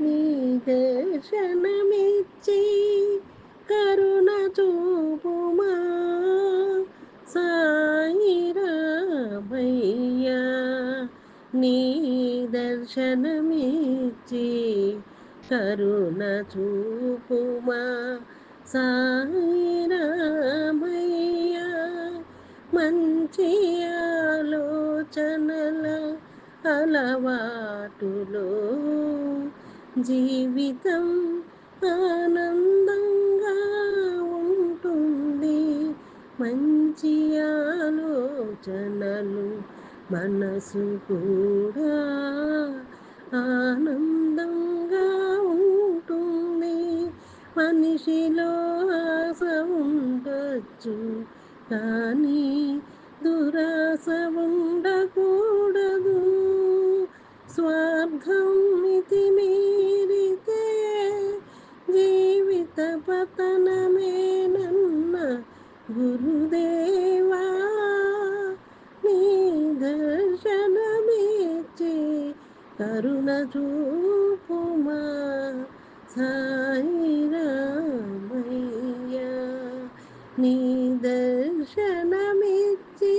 నీ దర్శనమిచ్చి కరుణ చూపుమా. సాయి రామయ్యా నీ దర్శనమిచ్చి కరుణ చూపుమా. సాయి రామయ్యా మంచి ఆలోచనల అలవాటులో జీవితం ఆనందంగా ఉంటుంది. మంచి ఆలోచనలు మనసు కూడా ఆనందంగా ఉంటుంది. మనిషిలో ఆశ ఉండొచ్చు కానీ దురాశ ఉండకూడదు. స్వార్థం మితిమీ పతనమేనన్న గురుదేవా నీ దర్శనమేచి కరుణ చూపుమా సాయి రామయ్య నీ దర్శనమిచ్చి